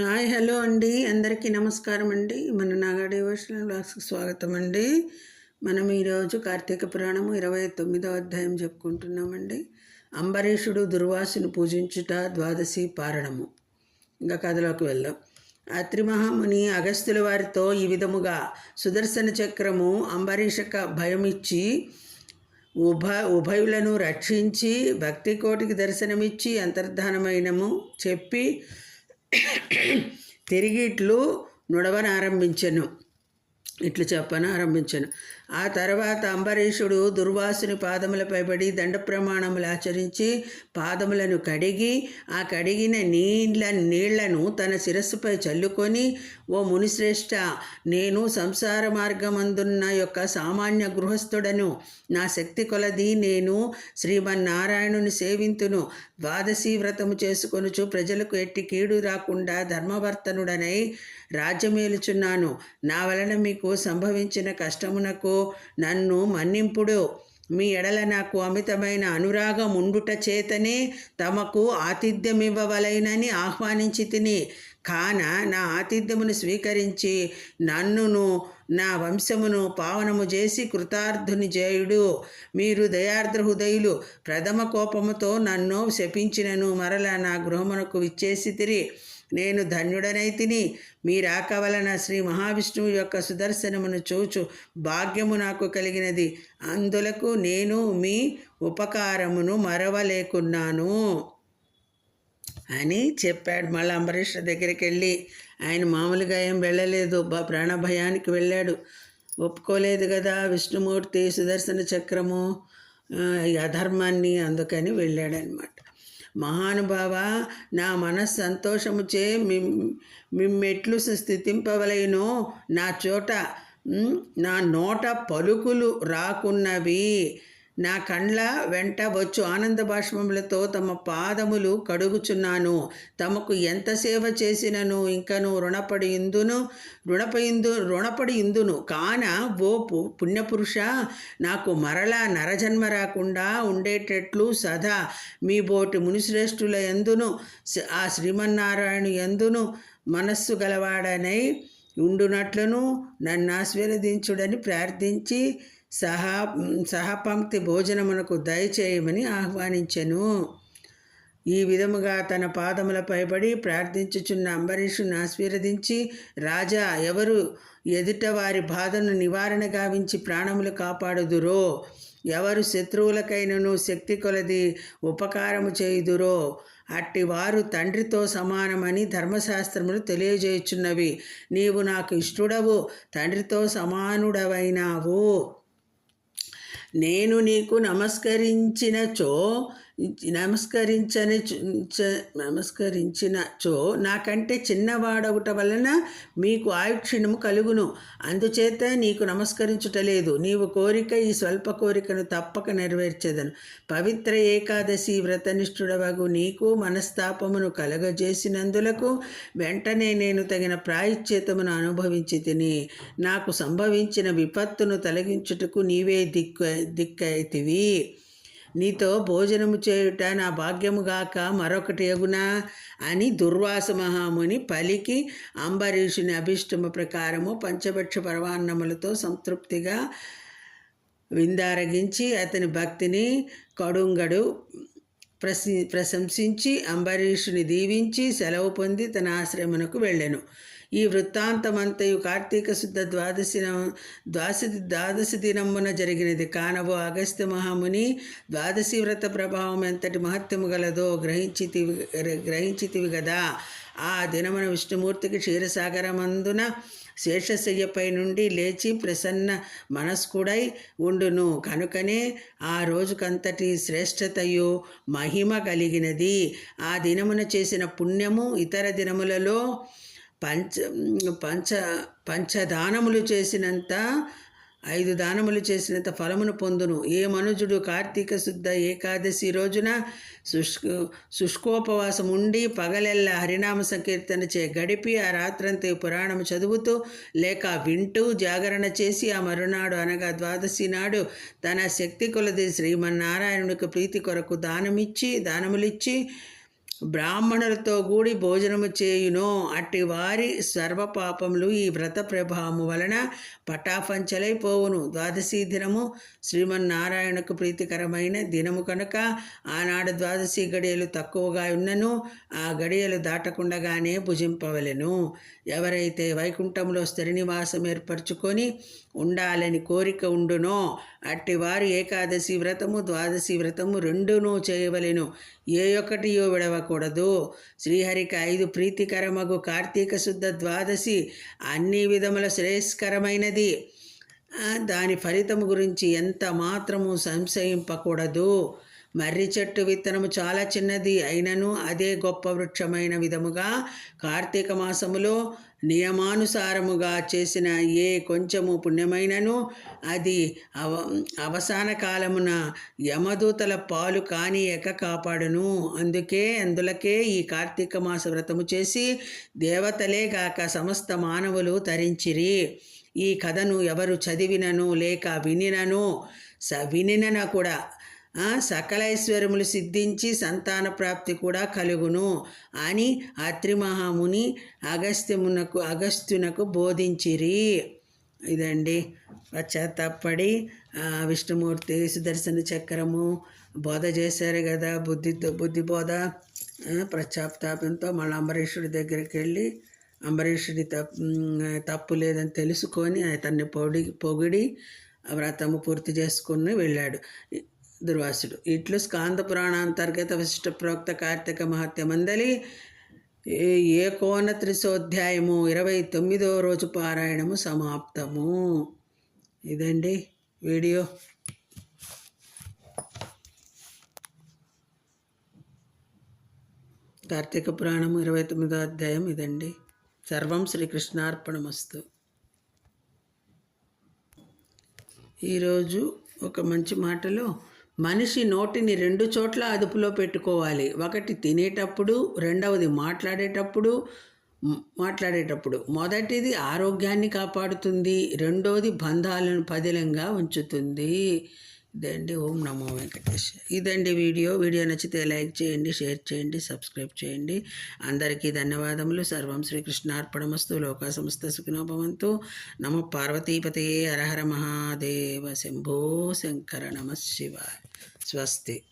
Hi hello అండి. అందరికీ నమస్కారం అండి. మన నాగా డివోషనల్ బ్లాగ్స్కి స్వాగతం అండి. మనం ఈరోజు కార్తీక పురాణము ఇరవై తొమ్మిదో అధ్యాయం చెప్పుకుంటున్నామండి. అంబరీషుడు దుర్వాసుని పూజించుట ద్వాదశి పారణము. ఇంకా కథలోకి వెళ్దాం. అత్రిమహాముని అగస్తుల వారితో ఈ విధముగా సుదర్శన చక్రము అంబరీషక భయమిచ్చి ఉభ ఉభయులను రక్షించి భక్తి కోటికి దర్శనమిచ్చి అంతర్ధానమైనము చెప్పి తిరిగి ఇట్లు నుడవనారంభించెను. ఇట్లు చెప్పను ఆరంభించను. ఆ తర్వాత అంబరీషుడు దుర్వాసుని పాదములపై పడి దండ ప్రమాణములు ఆచరించి పాదములను కడిగి ఆ కడిగిన నీళ్ళ నీళ్ళను తన శిరస్సుపై చల్లుకొని ఓ మునిశ్రేష్ఠ నేను సంసార మార్గమందున్న యొక్క సామాన్య గృహస్థుడను నా శక్తి కొలది నేను శ్రీమన్నారాయణుని సేవింతును. ద్వాదశీ వ్రతము చేసుకొనుచు ప్రజలకు ఎట్టి కీడు రాకుండా ధర్మవర్తనుడనై రాజ్యమేలుచున్నాను. నా వలన మీకు సంభవించిన కష్టమునకు నన్ను మన్నింపుడు. మీ ఎడల నాకు అమితమైన అనురాగం ఉండుట చేతనే తమకు ఆతిథ్యమివ్వవలైనని ఆహ్వానించి తిని. కాన నా ఆతిథ్యమును స్వీకరించి నన్నును నా వంశమును పావనము చేసి కృతార్థుని జయుడు మీరు దయార్ద్ర హృదయులు ప్రథమ కోపముతో నన్ను శపించినను. మరల నా గృహమునకు విచ్చేసి తిరి. నేను ధన్యుడనైతిని మీరాక వలన శ్రీ మహావిష్ణువు యొక్క సుదర్శనమును చూచు. భాగ్యము నాకు కలిగినది. అందులకు నేను మీ ఉపకారమును మరవలేకున్నాను. అని చెప్పాడు. మళ్ళీ అంబరీష్ దగ్గరికి వెళ్ళి ఆయన మామూలుగా ఏం వెళ్ళలేదు. బా ప్రాణభయానికి వెళ్ళాడు. ఒప్పుకోలేదు కదా విష్ణుమూర్తి సుదర్శన చక్రము అధర్మాన్ని అందుకని వెళ్ళాడనమాట. మహానుభావ నా మనస్ సంతోషముచే మిమ్మెట్లు స్థితింపవలైనో నా చోట నా నోట పలుకులు రాకున్నవి. నా కండ్ల వెంట వచ్చు ఆనంద భాష్మములతో తమ పాదములు కడుగుచున్నాను. తమకు ఎంత సేవ చేసినను ఇంకను రుణపడి ఇందును రుణపయిందు రుణపడి ఇందును కాన ఓ పుణ్యపురుష నాకు మరలా నరజన్మ రాకుండా ఉండేటట్లు సదా మీ బోటి మునిశ్రేష్ఠుల ఎందును ఆ శ్రీమన్నారాయణ ఎందును మనస్సు గలవాడనై ఉండునట్లను నన్ను ఆశీర్వదించుడని ప్రార్థించి సహా సహపంక్తి భోజనమునకు దయచేయమని ఆహ్వానించెను. ఈ విధముగా తన పాదములపై పడి ప్రార్థించుచున్న అంబరీషుని ఆశీర్వదించి రాజా ఎవరు ఎదుట వారి బాధను నివారణ గావించి ప్రాణములు కాపాడుదురో ఎవరు శత్రువులకైనను శక్తి కొలది ఉపకారము చేయుదురో అట్టి వారు తండ్రితో సమానమని ధర్మశాస్త్రములు తెలియజేయుచున్నవి. నీవు నాకు ఇష్టడవు తండ్రితో సమానుడవైనావు. నేను నీకు నమస్కరించినచో నమస్కరించని నమస్కరించినచో నాకంటే చిన్నవాడవుట వలన మీకు ఆయుక్షణము కలుగును. అందుచేత నీకు నమస్కరించుటలేదు. నీవు కోరిక ఈ స్వల్ప కోరికను తప్పక నెరవేర్చేదను. పవిత్ర ఏకాదశి వ్రతనిష్ఠుడవగు నీకు మనస్తాపమును కలగజేసినందులకు వెంటనే నేను తగిన ప్రాయశ్చేతమును అనుభవించి తిని నాకు సంభవించిన విపత్తును తొలగించుటకు నీవే దిక్కు దిక్కైతివి. నీతో భోజనము చేయుట నా భాగ్యముగాక మరొకటి ఎగునా? అని దుర్వాస మహాముని పలికి అంబరీషుని అభిష్టమ ప్రకారము పంచభక్ష పరవాన్నములతో సంతృప్తిగా విందారగించి అతని భక్తిని కడుంగడు ప్రసి ప్రశంసించి అంబరీషుని దీవించి సెలవు పొంది తన ఆశ్రయమునకు వెళ్ళెను. ఈ వృత్తాంతమంతయు కార్తీక శుద్ధ ద్వాదశి ద్వాదశి ద్వాదశి దినమున జరిగినది. కానవో అగస్త్య మహాముని ద్వాదశి వ్రత ప్రభావం ఎంతటి మహత్యము గలదో గ్రహించితివి గ్రహించితివి కదా ఆ దినమున విష్ణుమూర్తికి క్షీరసాగరమందున శేషశయ్యపై నుండి లేచి ప్రసన్న మనస్కుడై ఉండును. కనుకనే ఆ రోజుకంతటి శ్రేష్టతయు మహిమ కలిగినది. ఆ దినమున చేసిన పుణ్యము ఇతర దినములలో పంచ పంచ పంచదానములు చేసినంత ఐదు దానములు చేసినంత ఫలమును పొందును. ఏ మనుజుడు కార్తీక శుద్ధ ఏకాదశి రోజున శుష్క శుష్కోపవాసం ఉండి పగలెల్ల హరినామ సంకీర్తన చే గడిపి ఆ రాత్రంతా పురాణం చదువుతూ లేక వింటూ జాగరణ చేసి ఆ మరునాడు అనగా ద్వాదశి నాడు తన శక్తి కొలది శ్రీమన్నారాయణుడికి ప్రీతి కొరకు దానమిచ్చి దానములిచ్చి బ్రాహ్మణులతో కూడి భోజనము చేయునో. అట్టి వారి సర్వపాపములు ఈ వ్రత ప్రభావము వలన పటాపంచలైపోవును ద్వాదశి దినము శ్రీమన్నారాయణకు ప్రీతికరమైన దినము కనుక ఆనాడు ద్వాదశి గడియలు తక్కువగా ఉన్నను ఆ గడియలు దాటకుండగానే భుజింపవలెను. ఎవరైతే వైకుంఠంలో స్థిరనివాసం ఏర్పరచుకొని ఉండాలని కోరిక ఉండునో అట్టి వారు ఏకాదశి వ్రతము ద్వాదశి వ్రతము రెండునూ చేయవలెను. ఏ ఒక్కటియో విడవకూడదు. శ్రీహరికి ఐదు ప్రీతికరమగు కార్తీక శుద్ధ ద్వాదశి అన్ని విధముల శ్రేయస్కరమైనది. దాని ఫలితము గురించి ఎంత మాత్రము సంశయింపకూడదు. మర్రి చెట్టు విత్తనము చాలా చిన్నది. అయినను అదే గొప్ప వృక్షమైన విధముగా కార్తీక మాసములో నియమానుసారముగా చేసిన ఏ కొంచెము పుణ్యమైనను అది అవ అవసాన కాలమున యమదూతల పాలు కానీయక కాపాడును. అందుకే అందులకే ఈ కార్తీక మాస వ్రతము చేసి దేవతలేగాక సమస్త మానవులు తరించిరి. ఈ కథను ఎవరు చదివినను లేక వినినను స వినినన కూడా సకలైశ్వర్యములు సిద్ధించి సంతాన ప్రాప్తి కూడా కలుగును అని అత్రిమహాముని అగస్త్యమునకు అగస్త్యునకు బోధించిరి. ఇదండి. పశ్చాత్తాపడి విష్ణుమూర్తి సుదర్శన చక్రము బోధ చేశారు కదా. బుద్ధితో బుద్ధి బోధ ప్రశ్చాత్తాపంతో మళ్ళీ అంబరీషుడి దగ్గరికి వెళ్ళి అంబరీషుడి తప్పు తప్పు లేదని తెలుసుకొని అతన్ని పొడి పొగిడి వ్రతము పూర్తి చేసుకుని వెళ్ళాడు. దుర్వాసుడు. ఇట్లు స్కాంద పురాణాంతర్గత విశిష్ట ప్రోక్త కార్తీక మహత్య మందలి ఏ- కోన త్రిశోధ్యాయము ఇరవై తొమ్మిదో రోజు పారాయణము సమాప్తము. ఇదండి వీడియో. కార్తీక పురాణం ఇరవై తొమ్మిదో అధ్యాయం ఇదండి. సర్వం శ్రీకృష్ణార్పణమస్తు. ఈరోజు ఒక మంచి మాటలో మనిషి నోటిని రెండు చోట్ల అదుపులో పెట్టుకోవాలి. ఒకటి తినేటప్పుడు రెండవది మాట్లాడేటప్పుడు మాట్లాడేటప్పుడు. మొదటిది ఆరోగ్యాన్ని కాపాడుతుంది రెండోది బంధాలను పదిలంగా ఉంచుతుంది. ఇదండి. ఓం నమో వెంకటేష్ ఇదండి వీడియో. వీడియో నచ్చితే లైక్ చేయండి షేర్ చేయండి సబ్స్క్రైబ్ చేయండి. అందరికీ ధన్యవాదములు. సర్వం శ్రీకృష్ణార్పణమస్తు లోక సంస్థ సుఖినోభవంతు. నమ పార్వతీపతయే హరహర మహాదేవ శంభో శంకర నమ శివాయ. స్వస్తి.